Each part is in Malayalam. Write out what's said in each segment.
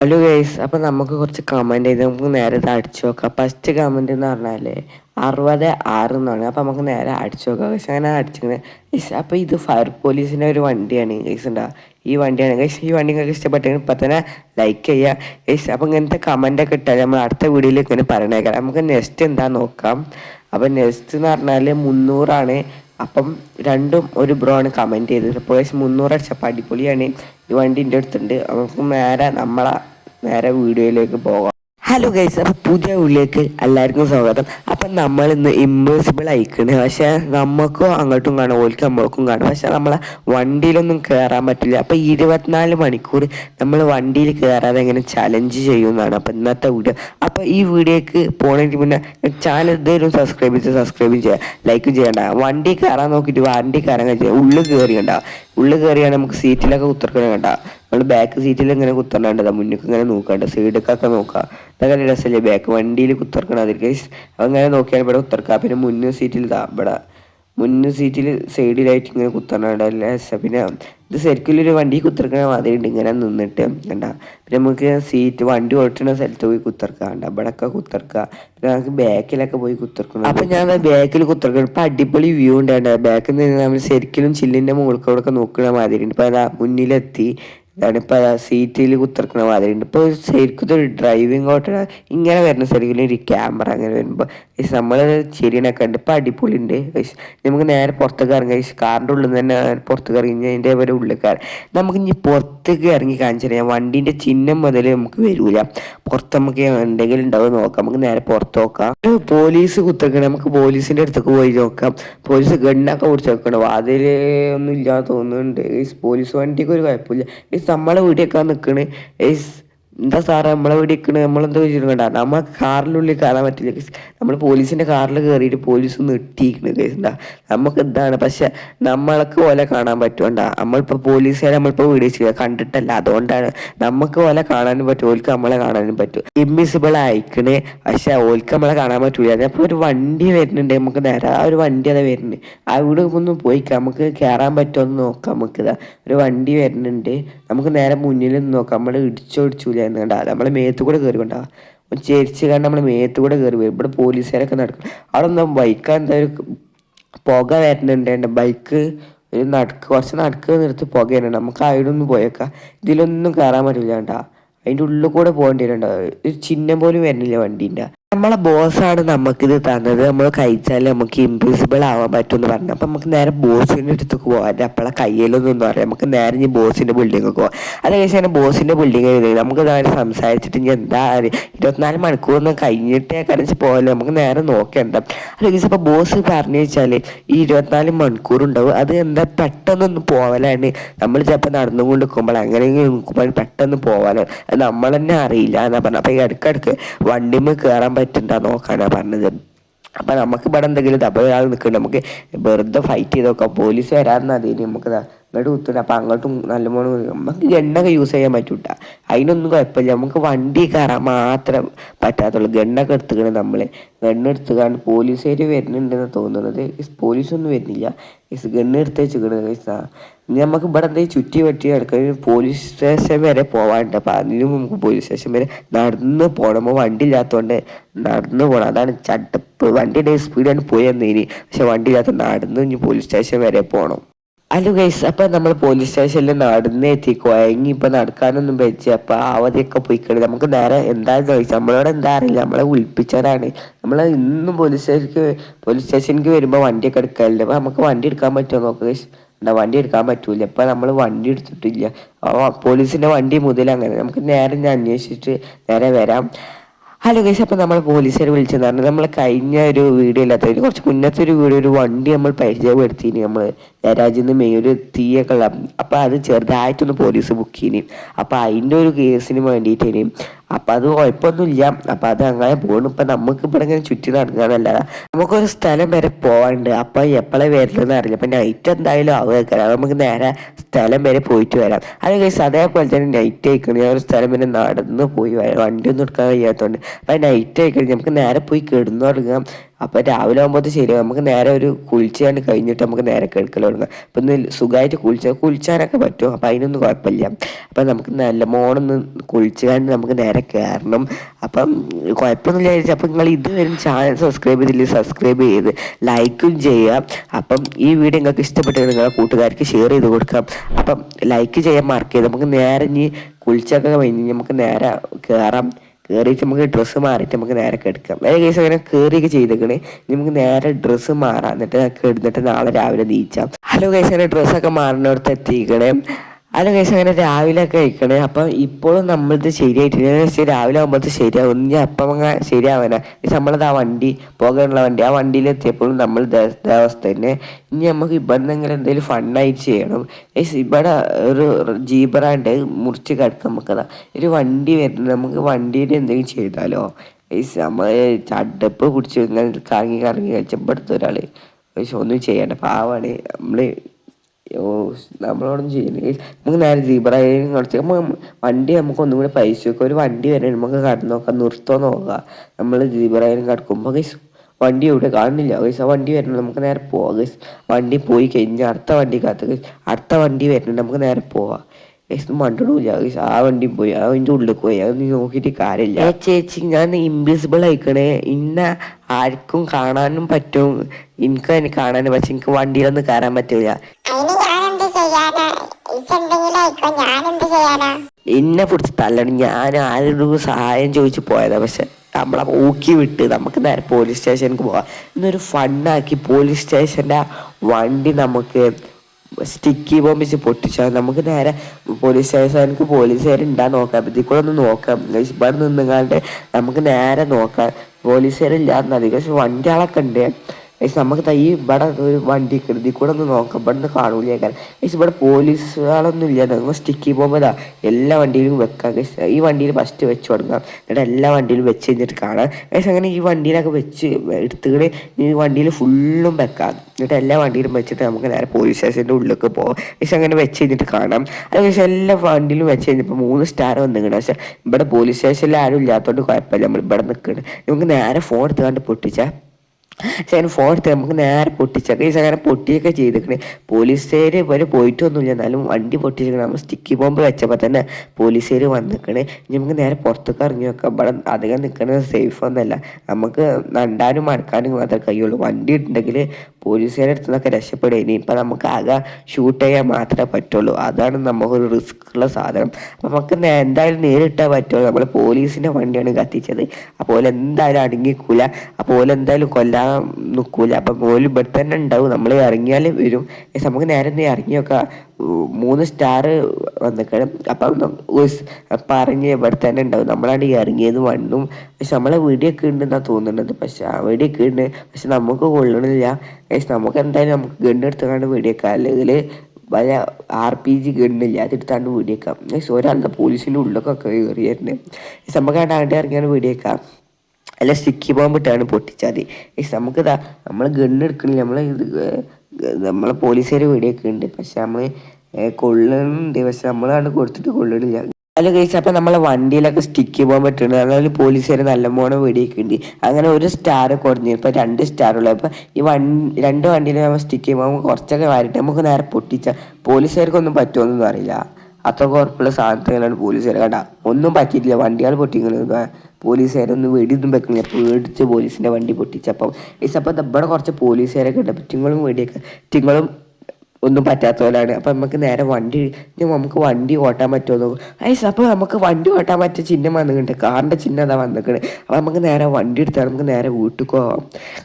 ഹലോ ഗൈസ് അപ്പം നമുക്ക് കുറച്ച് കമന്റ് ചെയ്ത് നമുക്ക് നേരെ ഇത് അടിച്ചു നോക്കാം. ഫസ്റ്റ് കമന്റ് എന്ന് പറഞ്ഞാൽ അറുപത് ആറ് എന്നാണ് അപ്പം നമുക്ക് നേരെ അടിച്ചു നോക്കാം ഗൈസ് അങ്ങനെ അടിച്ചിങ്ങനെ ഗൈസ് അപ്പോൾ ഇത് ഫയർ പോലീസിന്റെ ഒരു വണ്ടിയാണ് ഗൈസ് ഉണ്ടാ ഈ വണ്ടിയാണ്. ഗൈസ് ഈ വണ്ടി നിങ്ങൾക്ക് ഇഷ്ടപ്പെട്ടെങ്കിൽ ഇപ്പം തന്നെ ലൈക്ക് ചെയ്യുക ഗൈസ് അപ്പോൾ ഇങ്ങനത്തെ കമന്റൊക്കെ ഇട്ടാൽ നമ്മൾ അടുത്ത വീഡിയോയിൽ ഇങ്ങനെ പറയണേക്കാം. നമുക്ക് നെക്സ്റ്റ് എന്താ നോക്കാം? അപ്പം നെക്സ്റ്റ് എന്ന് പറഞ്ഞാൽ മുന്നൂറാണ് അപ്പം രണ്ടും ഒരു ബ്രോ ആണ് കമന്റ് ചെയ്തത് ഏകദേശം മുന്നൂറ് അടിച്ചപ്പോൾ അടിപൊളിയാണ്. ഈ വണ്ടി എന്റെ അടുത്തുണ്ട് നമുക്ക് നേരെ നമ്മളെ നേരെ വീഡിയോയിലേക്ക് പോകാം. ഹലോ ഗൈസ് അപ്പോൾ പുതിയ ഉള്ളിലേക്ക് എല്ലാവർക്കും സ്വാഗതം. അപ്പം നമ്മൾ ഇന്ന് ഇമ്പോസിബിൾ അയക്കണ് പക്ഷേ നമുക്കും അങ്ങോട്ടും കാണും ഓൽക്ക് നമ്മൾക്കും കാണും. പക്ഷെ നമ്മളെ വണ്ടിയിലൊന്നും കയറാൻ പറ്റില്ല. അപ്പോൾ ഇരുപത്തിനാല് മണിക്കൂർ നമ്മൾ വണ്ടിയിൽ കയറാതെ എങ്ങനെ ചലഞ്ച് ചെയ്യുമെന്നാണ് അപ്പോൾ ഇന്നത്തെ വീഡിയോ. അപ്പോൾ ഈ വീഡിയോക്ക് പോണതിന് പിന്നെ ചാനൽ ഇതുവരും സബ്സ്ക്രൈബ് ചെയ്ത് സബ്സ്ക്രൈബ് ചെയ്യുക ലൈക്ക് ചെയ്യണ്ട. വണ്ടി കയറാൻ നോക്കിയിട്ട് വണ്ടി കയറാൻ കഴിയുക ഉള്ളിൽ കയറിയുണ്ടാവും ഉള്ളിൽ കയറിയാണ് നമുക്ക് സീറ്റിലൊക്കെ കുത്തിറക്കണം കണ്ട. നമ്മൾ ബാക്ക് സീറ്റിൽ ഇങ്ങനെ കുത്തറേണ്ടതാ മുന്നിൽ ഇങ്ങനെ നോക്കണ്ട സൈഡൊക്കെ നോക്കുക ഇതൊക്കെ രസമല്ലേ ബാക്ക് വണ്ടിയിൽ കുത്തിറക്കണം അതിൽ അങ്ങനെ നോക്കിയാൽ ഇവിടെ കുത്തിറക്കുക പിന്നെ മുന്നിൽ സീറ്റിൽ ഇതാ ഇവിടെ മുന്നിൽ സീറ്റിൽ സൈഡിലായിട്ട് ഇങ്ങനെ കുത്തറേണ്ട പിന്നെ ഇത് ശരിക്കും ഒരു വണ്ടി കുത്തിറക്കണ മാതിരി ഉണ്ട് ഇങ്ങനെ നിന്നിട്ട്. കണ്ട? പിന്നെ നമുക്ക് സീറ്റ് വണ്ടി ഓട്ടുന്ന സ്ഥലത്ത് പോയി കുത്തർക്കാണ്ട കണ്ട? ഇവിടെയൊക്കെ കുത്തിറക്കുക പിന്നെ നമുക്ക് ബാക്കിലൊക്കെ പോയി കുത്തിറക്കണം അപ്പൊ ഞാൻ ബാക്കിൽ കുത്തിറക്കണം ഇപ്പൊ അടിപൊളി വ്യൂ ഉണ്ടായിട്ട് ബാക്കിൽ നിന്ന് നമ്മൾ ശരിക്കും ചില്ലിന്റെ മുകൾക്കോടൊക്കെ നോക്കുന്ന മാതിരി ഉണ്ട് ഇപ്പൊ അതാ മുന്നിലെത്തി. ഇതാണ് അതാ സീറ്റിൽ കുത്തിറക്കുന്ന മാതിരി ഉണ്ട് ഇപ്പൊ ശരിക്കും ഒരു ഡ്രൈവിംഗ് ഓട്ട ഇങ്ങനെ വരുന്ന ശരിക്കും ഒരു ക്യാമറ അങ്ങനെ വരുമ്പോ നമ്മൾ ശരിയണൊക്കെ ഉണ്ട് ഇപ്പൊ അടിപൊളി ഉണ്ട് നമുക്ക് നേരെ പുറത്തേക്ക് ഇറങ്ങി കാറിന്റെ ഉള്ളിൽ നിന്ന് തന്നെ പുറത്തേക്ക് ഇറങ്ങി അതിന്റെ വരെ ഉള്ളിൽ കയറി നമുക്ക് ഇനി പുറത്തേക്ക് ഇറങ്ങി കാണിച്ചു തരാം. വണ്ടിന്റെ ചിഹ്നം മുതൽ നമുക്ക് വരൂല. പുറത്ത് നമുക്ക് എന്തെങ്കിലും ഉണ്ടാവും നോക്കാം. നമുക്ക് നേരെ പുറത്ത് നോക്കാം. പോലീസ് കുത്തിറക്കണം നമുക്ക് പോലീസിന്റെ അടുത്തേക്ക് പോയി നോക്കാം. പോലീസ് ഗണ്ണൊക്കെ പിടിച്ച് നോക്കണം അതിൽ ഒന്നും ഇല്ലാതെ തോന്നുന്നുണ്ട് പോലീസ് വണ്ടിക്ക് ഒരു കുഴപ്പമില്ല. നമ്മളെ വീട്ടിലൊക്കെ നിൽക്കണ് എന്താ സാറേ നമ്മളെ വീട് നിൽക്കണ നമ്മളെന്താ വെച്ചിട്ടുണ്ടാ നമ്മ കാറിനുള്ളിൽ കയറാൻ പറ്റില്ല നമ്മൾ പോലീസിന്റെ കാറിൽ കയറിയിട്ട് പോലീസ് നെട്ടിയിരിക്കണ് കേസുണ്ടാ നമുക്ക് എന്താണ് പക്ഷെ നമ്മൾക്ക് പോലെ കാണാൻ പറ്റുമണ്ട നമ്മളിപ്പോൾ പോലീസുകാരെ നമ്മളിപ്പോൾ ചെയ്യുക കണ്ടിട്ടല്ല. അതുകൊണ്ടാണ് നമുക്ക് പോലെ കാണാനും പറ്റും ഓൽക്ക് നമ്മളെ കാണാനും പറ്റും. ഇമ്മിസിബിൾ അയക്കണേ പക്ഷെ ഓൽക്ക് നമ്മളെ കാണാൻ പറ്റൂല. അപ്പോൾ ഒരു വണ്ടി വരുന്നുണ്ട്. നമുക്ക് നേരെ ആ ഒരു വണ്ടി അതാ വരുന്നുണ്ട്. ആ വീട് ഒന്ന് പോയി നമുക്ക് കയറാൻ പറ്റുമോ എന്ന് നോക്കാം. നമുക്ക് ഒരു വണ്ടി വരുന്നുണ്ട്. നമുക്ക് നേരെ മുന്നിൽ നിന്ന് നോക്കാം. നമ്മൾ ഇടിച്ചോടിച്ചൂല? എന്ന് കണ്ടാ നമ്മളെ മേത്ത് കൂടെ കയറി കണ്ട ചേരിച്ച് കണ്ട് നമ്മളെ മേത്ത് കൂടെ കയറി വരും. ഇവിടെ പോലീസുകാരൊക്കെ നടക്കും. അവിടെ ഒന്നും ബൈക്ക് എന്താ ഒരു പുക വരുന്നുണ്ട് ബൈക്ക് ഒരു നടക്ക് കുറച്ച് നടക്ക് നിർത്തി പുക വരുന്നുണ്ട് നമുക്ക് അവിടെ പോയേക്കാം. ഇതിലൊന്നും കയറാൻ പറ്റില്ല കേട്ടാ അതിന്റെ ഉള്ളിൽ കൂടെ പോകേണ്ടി വരണ്ട ഒരു ചിഹ്നം പോലും വരുന്നില്ല വണ്ടീന്റെ നമ്മളെ ബോസാണ് നമുക്കിത് തന്നത്. നമ്മൾ കഴിച്ചാൽ നമുക്ക് ഇമ്പ്യൂസിബിൾ ആവാൻ പറ്റും എന്ന് പറഞ്ഞു. അപ്പം നമുക്ക് നേരെ ബോസിന്റെ അടുത്തേക്ക് പോകാം അപ്പോളെ കയ്യിലൊന്നും പറയാം. നമുക്ക് നേരെ ഇനി ബോസിന്റെ ബിൽഡിംഗ് ഒക്കെ പോകാം അത് കഴിച്ച് തന്നെ ബോസിന്റെ ബിൽഡിംഗ് എഴുതി നമുക്ക് നേരെ സംസാരിച്ചിട്ട് ഇനി എന്താ ഇരുപത്തിനാല് മണിക്കൂറിന് കഴിഞ്ഞിട്ടേ കരച്ച് പോകല്ലേ നമുക്ക് നേരെ നോക്കേണ്ട. അത് കഴിച്ച് ഇപ്പോൾ ബോസ് പറഞ്ഞു വെച്ചാൽ ഈ ഇരുപത്തിനാല് മണിക്കൂർ ഉണ്ടാവും. അത് എന്താ പെട്ടെന്നൊന്ന് പോവലാണ്. നമ്മൾ ചിലപ്പോൾ നടന്നുകൊണ്ട് നിൽക്കുമ്പോൾ അങ്ങനെയെങ്കിലും നിൽക്കുമ്പോൾ പെട്ടെന്ന് പോവാനാണ് നമ്മൾ തന്നെ അറിയില്ല എന്നാ പറഞ്ഞത് അപ്പോൾ ഇടയ്ക്കിടയ്ക്ക് വണ്ടിമ്മ കയറാൻ പറ്റണ്ട നോക്കാനാണ് പറഞ്ഞത്. അപ്പൊ നമുക്ക് ഇവിടെ എന്തെങ്കിലും ദബ ഒരാൾ നിൽക്കുന്നുണ്ട് നമുക്ക് വെറുതെ ഫൈറ്റ് ചെയ്ത് നോക്കാം പോലീസ് വരാമെന്നതിന് നമുക്ക് ഇങ്ങോട്ട് കുത്തില്ല അപ്പൊ അങ്ങോട്ടും നല്ല മോണ് നമുക്ക് ഗണ്ണൊക്കെ യൂസ് ചെയ്യാൻ പറ്റൂട്ട. അതിനൊന്നും കുഴപ്പമില്ല. നമുക്ക് വണ്ടി കയറാൻ മാത്രം പറ്റാത്തുള്ളൂ. ഗണ്ണൊക്കെ എടുത്തുകയാണ് നമ്മൾ. ഗണ്ണ് എടുത്തുകൊണ്ട് പോലീസുകാർ വരുന്നുണ്ടെന്ന് തോന്നുന്നത്. പോലീസൊന്നും വരുന്നില്ല. ഗണ്ണ് എടുത്ത് വെച്ചിക്കണത് ഇനി നമുക്ക് ഇവിടെ എന്തെങ്കിലും ചുറ്റി പറ്റി നടക്കുന്ന പോലീസ് സ്റ്റേഷൻ വരെ പോകാനുണ്ട് അപ്പം അതിനും നമുക്ക് പോലീസ് സ്റ്റേഷൻ വരെ നടന്ന് പോകണം വണ്ടി ഇല്ലാത്തതുകൊണ്ട് നടന്ന് പോകണം അതാണ് ചട്ടപ്പ് വണ്ടിയുടെ സ്പീഡാണ് പോയി എന്നതിന് പക്ഷെ വണ്ടി ഇല്ലാത്ത നടന്ന് ഇനി പോലീസ് സ്റ്റേഷൻ വരെ പോകണം ഹലോ ഗൈസ് അപ്പൊ നമ്മൾ പോലീസ് സ്റ്റേഷനിൽ നടന്ന് എത്തി. കുഴങ്ങി ഇപ്പൊ നടക്കാനൊന്നും വെച്ച് അപ്പൊ അവധിയൊക്കെ പോയി കളി നമുക്ക് നേരെ എന്താ ഗൈസ് നമ്മളോട് എന്താ അറിയില്ല. നമ്മളെ വിളിപ്പിച്ചതാണ് നമ്മൾ ഇന്നും പോലീസ് സ്റ്റേഷനിക്ക് പോലീസ് സ്റ്റേഷനിക്ക് വരുമ്പോൾ വണ്ടിയൊക്കെ എടുക്കാറില്ല. അപ്പൊ നമുക്ക് വണ്ടി എടുക്കാൻ പറ്റുമോ നോക്കുക എന്താ വണ്ടി എടുക്കാൻ പറ്റൂല. ഇപ്പൊ നമ്മൾ വണ്ടി എടുത്തിട്ടില്ല. പോലീസിന്റെ വണ്ടി മുതൽ അങ്ങനെ. നമുക്ക് നേരെ ഞാൻ അന്വേഷിച്ചിട്ട് നേരെ വരാം. ഹലോ ഗൈസ് അപ്പോൾ നമ്മൾ പോലീസുകാർ വിളിച്ചെന്ന് പറഞ്ഞു. നമ്മൾ കഴിഞ്ഞ ഒരു വീഡിയോ ഇല്ലാത്ത ഒരു കുറച്ച് മുന്നത്തെ ഒരു വീഡിയോ ഒരു വണ്ടി നമ്മൾ പരിചയപ്പെടുത്തിന് നമ്മൾ രാജ്യത്ത് നിന്ന് മെയിൻ ഒരു തീയൊക്കെ ഉള്ള അപ്പോൾ അത് ചെറുതായിട്ടൊന്ന് പോലീസ് ബുക്ക് ചെയ്യണി അപ്പോൾ അതിന്റെ ഒരു കേസിന് വേണ്ടിയിട്ട് അപ്പം അത് കുഴപ്പമൊന്നുമില്ല അപ്പം അത് അങ്ങനെ പോകണം ഇപ്പം നമുക്ക് ഇവിടെ ഇങ്ങനെ ചുറ്റി നടക്കാനല്ല. നമുക്കൊരു സ്ഥലം വരെ പോകാനുണ്ട് അപ്പം എപ്പോഴേ വരുന്നതെന്ന് അറിയില്ല. അപ്പം നൈറ്റ് എന്തായാലും ആവുക നമുക്ക് നേരെ സ്ഥലം വരെ പോയിട്ട് വരാം. കഴിച്ച് അതേപോലെ തന്നെ നൈറ്റ് ആയിക്കണം. ഞാൻ ഒരു സ്ഥലം വരെ നടന്ന് പോയി വണ്ടി ഒന്നും എടുക്കാൻ കഴിയാത്തതുകൊണ്ട് അപ്പം നൈറ്റ് ആയിക്കഴിഞ്ഞ് നമുക്ക് നേരെ പോയി കിടന്നു തുടങ്ങാം. അപ്പോൾ രാവിലെ ആകുമ്പോൾ ശരിയാവും. നമുക്ക് നേരെ ഒരു കുളിച്ചാണ്ട് കഴിഞ്ഞിട്ട് നമുക്ക് നേരെ കിടക്കൽ തുടങ്ങാം. അപ്പം ഒന്ന് സുഖമായിട്ട് കുളിച്ച കുളിച്ചാനൊക്കെ പറ്റും. അപ്പം അതിനൊന്നും കുഴപ്പമില്ല. അപ്പം നമുക്ക് നല്ല മോണൊന്ന് കുളിച്ചാണ്ട് നമുക്ക് നേരെ കയറണം അപ്പം കുഴപ്പമൊന്നുമില്ല വിചാരിച്ചു. അപ്പം നിങ്ങൾ ഇതുവരെ ചാനൽ സബ്സ്ക്രൈബ് ചെയ്തില്ല സബ്സ്ക്രൈബ് ചെയ്ത് ലൈക്കും ചെയ്യുക അപ്പം ഈ വീഡിയോ നിങ്ങൾക്ക് ഇഷ്ടപ്പെട്ടെങ്കിൽ നിങ്ങളുടെ കൂട്ടുകാർക്ക് ഷെയർ ചെയ്ത് കൊടുക്കാം. അപ്പം ലൈക്ക് ചെയ്യാൻ മാർക്ക് ചെയ്ത് നമുക്ക് നേരെ ഇനി കുളിച്ചൊക്കെ കഴിഞ്ഞ് നമുക്ക് നേരെ കയറാം കയറിയിട്ട് നമുക്ക് ഡ്രസ്സ് മാറിയിട്ട് നമുക്ക് നേരെ കിടക്കാം വേറെ കേസ് അങ്ങനെ കയറിയൊക്കെ ചെയ്തേക്കണേ. നമുക്ക് നേരെ ഡ്രസ്സ് മാറാം. എന്നിട്ട് കിടന്നിട്ട് നാളെ രാവിലെ നീച്ചാം. ഹലോ കേസ് അങ്ങനെ ഡ്രസ്സൊക്കെ മാറുന്നിടത്ത് എത്തിക്കണേ ഹലോ കേസ് അങ്ങനെ രാവിലെ ഒക്കെ കഴിക്കണേ. അപ്പം ഇപ്പോഴും നമ്മളിത് ശരിയായിട്ടില്ല. രാവിലെ ആകുമ്പോഴത്തെ ശരിയാവും. ഇനി അപ്പം അങ്ങനെ ശരിയാവാനാ നമ്മളത് ആ വണ്ടി പോകാനുള്ള വണ്ടി ആ വണ്ടിയിൽ എത്തിയപ്പോഴും നമ്മൾ ദേവസ്ഥ തന്നെ. ഇനി നമുക്ക് ഇവിടെ നിന്ന് എന്തെങ്കിലും ഫണ്ണായിട്ട് ചെയ്യണം. ഏസ് ഇവിടെ ഒരു ജീബറാണ്ട് മുറിച്ച് കിടക്കാം നമുക്കതാ. ഒരു വണ്ടി വരുന്നത് നമുക്ക് വണ്ടിയിൽ എന്തെങ്കിലും ചെയ്താലോ? ഏസ് നമ്മൾ ചടപ്പ് പിടിച്ച് ഇങ്ങനെ കറങ്ങി കറങ്ങി കഴിച്ചപ്പെടുത്ത ഒരാൾ പക്ഷെ ഒന്നും ചെയ്യണ്ട. പാവാണ്. നമ്മൾ ഓ നമ്മളോടൊന്നും ചെയ്യുന്നില്ല നമുക്ക് നേരെ ജീബ്രയും കുറച്ച് വണ്ടി നമുക്ക് ഒന്നും കൂടി പൈസ വെക്കുക ഒരു വണ്ടി വരെ നമുക്ക് കടന്നു നോക്കാം നിർത്തോ നോക്കാം. നമ്മൾ ജീബ്രയിലും കടക്കുമ്പോൾ ഗൈസ് വണ്ടി ഇവിടെ കാണുന്നില്ല ഗൈസ് ആ വണ്ടി വരണം നമുക്ക് നേരെ പോവാം ഗൈസ് വണ്ടി പോയി കഴിഞ്ഞാൽ അടുത്ത വണ്ടി കാത്ത് അടുത്ത വണ്ടി വരണം നമുക്ക് നേരെ പോവാം. ഗൈസ് മണ്ടണില്ല ഗൈസ് ആ വണ്ടി പോയി ആ അതിന്റെ ഉള്ളിൽ പോയി അത് നീ നോക്കിയിട്ട് കാര്യമില്ല. ചേച്ചി ഞാൻ ഇൻവിസിബിൾ ആയിക്കണേ. ഇന്ന ആർക്കും കാണാനും പറ്റും. എനിക്ക് തന്നെ കാണാനും പക്ഷെ എനിക്ക് വണ്ടിയിലൊന്നും കയറാൻ പറ്റില്ല എന്നെ പിടിച്ച് തല്ലണം. ഞാൻ ആരോടും സഹായം ചോദിച്ചു പോയതാ പക്ഷെ നമ്മളെ ഊക്കി വിട്ട് നമുക്ക് നേരെ പോലീസ് സ്റ്റേഷനിലേക്ക് പോവാം. ഇന്നൊരു ഫണ്ണാക്കി പോലീസ് സ്റ്റേഷന്റെ വണ്ടി നമുക്ക് സ്റ്റിക്കി ബോംബ് വെച്ച് പൊട്ടിച്ചു നമുക്ക് നേരെ പോലീസ് സ്റ്റേഷനിലേക്ക് പോലീസുകാരുണ്ടാ നോക്കാം. ഇതിൽ കൂടെ ഒന്ന് നോക്കാം. ഇവിടെ നിന്നുകാണ്ട് നമുക്ക് നേരെ നോക്കാം. പോലീസുകാരില്ലാന്ന് അധികം പക്ഷെ വണ്ടികളൊക്കെ ഉണ്ട് ഗയ്സ് നമുക്ക് ഈ ഇവിടെ ഒരു വണ്ടി ഇതിൽ കൂടെ ഒന്ന് നോക്കാം. ഇവിടെ നിന്ന് കാണൂല ഗയ്സ് ഇവിടെ പോലീസുകളൊന്നും ഇല്ല. നമ്മൾ സ്റ്റിക്കി പോകുമ്പോൾ എല്ലാ വണ്ടിയിലും വെക്കാം. ഈ വണ്ടിയിൽ ഫസ്റ്റ് വെച്ച് തുടങ്ങാം. എന്നിട്ട് എല്ലാ വണ്ടിയിലും വെച്ച് കഴിഞ്ഞിട്ട് കാണാം. ഗയ്സ് അങ്ങനെ ഈ വണ്ടിയിലൊക്കെ വെച്ച് എടുത്തുകൊണ്ട് ഈ വണ്ടിയിൽ ഫുള്ളും വെക്കാം. എന്നിട്ട് എല്ലാ വണ്ടിയിലും വെച്ചിട്ട് നമുക്ക് നേരെ പോലീസ് സ്റ്റേഷന്റെ ഉള്ളിലേക്ക് പോകാം പക്ഷെ അങ്ങനെ വെച്ച് കഴിഞ്ഞിട്ട് കാണാം. അത് പക്ഷേ എല്ലാ വണ്ടിയിലും വെച്ച് കഴിഞ്ഞപ്പോൾ മൂന്ന് സ്റ്റാർ വന്നിരിക്കണം. പക്ഷെ ഇവിടെ പോലീസ് സ്റ്റേഷനിൽ ആരും ഇല്ലാത്തതുകൊണ്ട് കുഴപ്പമില്ല. നമ്മൾ ഇവിടെ നിൽക്കുന്നത് നമുക്ക് നേരെ ഫോൺ എടുത്തുകൊണ്ട് പൊട്ടിച്ചാൽ അതിന് ഫോൺ എടുത്ത് നമുക്ക് നേരെ പൊട്ടിച്ചൊക്കെ. ഈ സാധനം പൊട്ടിയൊക്കെ ചെയ്തിരിക്കണേ. പോലീസുകാർ വരെ പോയിട്ടൊന്നുമില്ല. എന്നാലും വണ്ടി പൊട്ടിച്ചിരിക്കണം. നമ്മൾ സ്റ്റിക്കി ബോംബ് വെച്ചപ്പോൾ തന്നെ പോലീസുകാർ വന്നിക്കണേ നമുക്ക് നേരെ പുറത്തേക്ക് ഇറങ്ങി വെക്കാം ഇവിടെ അധികം നിൽക്കുന്നത് സേഫ് ഒന്നല്ല നമുക്ക് നണ്ടാനും മടക്കാനും മാത്രമേ കഴിയുള്ളൂ. വണ്ടി ഉണ്ടെങ്കിൽ പോലീസുകാരുടെ അടുത്ത് നിന്നൊക്കെ രക്ഷപ്പെടുക. ഇനിയിപ്പോൾ നമുക്ക് ആകെ ഷൂട്ട് ചെയ്യാൻ മാത്രമേ പറ്റുള്ളൂ. അതാണ് നമുക്കൊരു റിസ്ക് ഉള്ള സാധനം. നമുക്ക് എന്തായാലും നേരിട്ടാൽ പറ്റുള്ളൂ. നമ്മൾ പോലീസിന്റെ വണ്ടിയാണ് കത്തിച്ചത്. അപ്പോൾ എന്തായാലും അടുങ്ങിക്കൂല. അപ്പോൾ എന്തായാലും കൊല്ലാൻ നിൽക്കൂല അപ്പം ഓൽ ഇവിടെ തന്നെ ഉണ്ടാവും. നമ്മൾ ഇറങ്ങിയാലേ വരും. നമുക്ക് നേരെ ഇറങ്ങിയൊക്കെ മൂന്ന് സ്റ്റാർ വന്നിക്കണം. അപ്പം പറഞ്ഞ് ഇവിടെ തന്നെ ഉണ്ടാവും. നമ്മളാണ് ഇറങ്ങിയത് വണ്ണും പക്ഷെ നമ്മളെ വീടിയൊക്കെ ഉണ്ടെന്നാണ് തോന്നുന്നത്. പക്ഷെ ആ വീടിയൊക്കെ ഉണ്ട്. പക്ഷെ നമുക്ക് കൊള്ളണില്ല. പക്ഷെ നമുക്ക് എന്തായാലും നമുക്ക് ഗണ്ണെടുത്തുകൊണ്ട് വീടിയേക്കാം. അല്ലെങ്കിൽ വല്ല ആർ പി ജി ഗണ്ണില്ല അതെടുത്താണ്ട് വീടിയേക്കാം. പക്ഷെ ഒരാളുടെ പോലീസിന്റെ ഉള്ളിലൊക്കെ കയറിയായിരുന്നു നമുക്ക് ആണ്ട് ഇറങ്ങിയാണ് വീടിയേക്കാം. അല്ല സ്റ്റിക്കി ബോംബിട്ടാണ് പൊട്ടിച്ചാൽ മതി. പക്ഷെ നമുക്കിതാ നമ്മൾ ഗണ്ണ് എടുക്കണില്ല. നമ്മൾ ഇത് നമ്മളെ പോലീസുകാർ വീടിയൊക്കെ ഉണ്ട് പക്ഷെ നമ്മൾ കൊള്ളണുണ്ട്. പക്ഷെ നമ്മളാണ് കൊടുത്തിട്ട് കൊള്ളണില്ല. അല്ല കേസ് അപ്പം നമ്മളെ വണ്ടിയിലൊക്കെ സ്റ്റിക്ക് പോകാൻ പറ്റുന്നുണ്ട് അതായത് പോലീസുകാർ നല്ലപോലെ വെടിയൊക്കെ ഉണ്ട് അങ്ങനെ ഒരു സ്റ്റാർ കുറഞ്ഞു. ഇപ്പം രണ്ട് സ്റ്റാർ ഉള്ളത് അപ്പം ഈ വൺ രണ്ട് വണ്ടിയിൽ നമ്മൾ സ്റ്റിക്ക് ചെയ്യുമ്പോൾ കുറച്ചൊക്കെ വാരിട്ട് നമുക്ക് നേരെ പൊട്ടിച്ച പോലീസുകാർക്കൊന്നും പറ്റുമെന്നൊന്നും അറിയില്ല. അത്ര ഉറപ്പുള്ള സാധനങ്ങളാണ് പോലീസുകാർ കേട്ടാ ഒന്നും പറ്റിയിട്ടില്ല. വണ്ടികൾ പൊട്ടിക്കുന്നത് പോലീസുകാരൊന്നും വെടിയൊന്നും വെക്കുന്നില്ല പേടിച്ച് പോലീസിന്റെ വണ്ടി പൊട്ടിച്ചപ്പം ഈ സപ്പം ഇവിടെ കുറച്ച് പോലീസുകാരൊക്കെ ഉണ്ട്. തിങ്ങളും വെടിയൊക്കെ തിങ്ങളും ഒന്നും പറ്റാത്ത പോലെയാണ് അപ്പം നമുക്ക് നേരെ വണ്ടി നമുക്ക് വണ്ടി ഓട്ടാൻ പറ്റുമോ ഐസ് അപ്പോൾ നമുക്ക് വണ്ടി ഓട്ടാൻ പറ്റിയ ചിഹ്നം വന്നിട്ടുണ്ട്. കാറിന്റെ ചിഹ്നം അതാ വന്നിട്ടുണ്ട് അപ്പോൾ നമുക്ക് നേരെ വണ്ടി എടുത്താൽ നമുക്ക് നേരെ വീട്ടിൽ പോവാം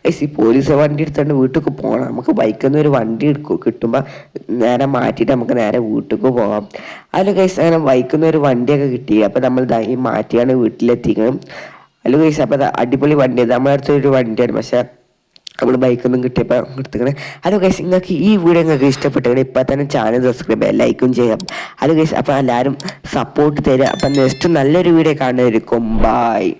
ഐസ് ഈ പോലീസ് വണ്ടി എടുത്തുകൊണ്ട് വീട്ടിൽ പോകണം നമുക്ക് ബൈക്കിൽ നിന്ന് ഒരു വണ്ടി എടുക്കും കിട്ടുമ്പോൾ നേരെ മാറ്റിയിട്ട് നമുക്ക് നേരെ വീട്ടിൽ പോകാം. അതിൽ കൈസ് അങ്ങനെ ബൈക്കിൽ നിന്ന് ഒരു വണ്ടിയൊക്കെ കിട്ടി. അപ്പോൾ നമ്മൾ ഈ മാറ്റിയാണ് വീട്ടിലെത്തിക്കണം അതിൽ കൈസ് അപ്പോൾ അടിപൊളി വണ്ടിയാണ് നമ്മുടെ അടുത്തൊരു വണ്ടിയാണ് പക്ഷേ നമ്മൾ ബൈക്കൊന്നും കിട്ടിയപ്പോൾ എടുത്തുക്കണേ അത് കേസ് നിങ്ങൾക്ക് ഈ വീഡിയോ നിങ്ങൾക്ക് ഇഷ്ടപ്പെട്ടെങ്കിൽ ഇപ്പം തന്നെ ചാനൽ സബ്സ്ക്രൈബ് ചെയ്യാം ലൈക്കും ചെയ്യാം. അത് കേസ് അപ്പോൾ എല്ലാവരും സപ്പോർട്ട് തരിക അപ്പം നെക്സ്റ്റ് നല്ലൊരു വീഡിയോ കാണുന്നതായിരിക്കും ബായ്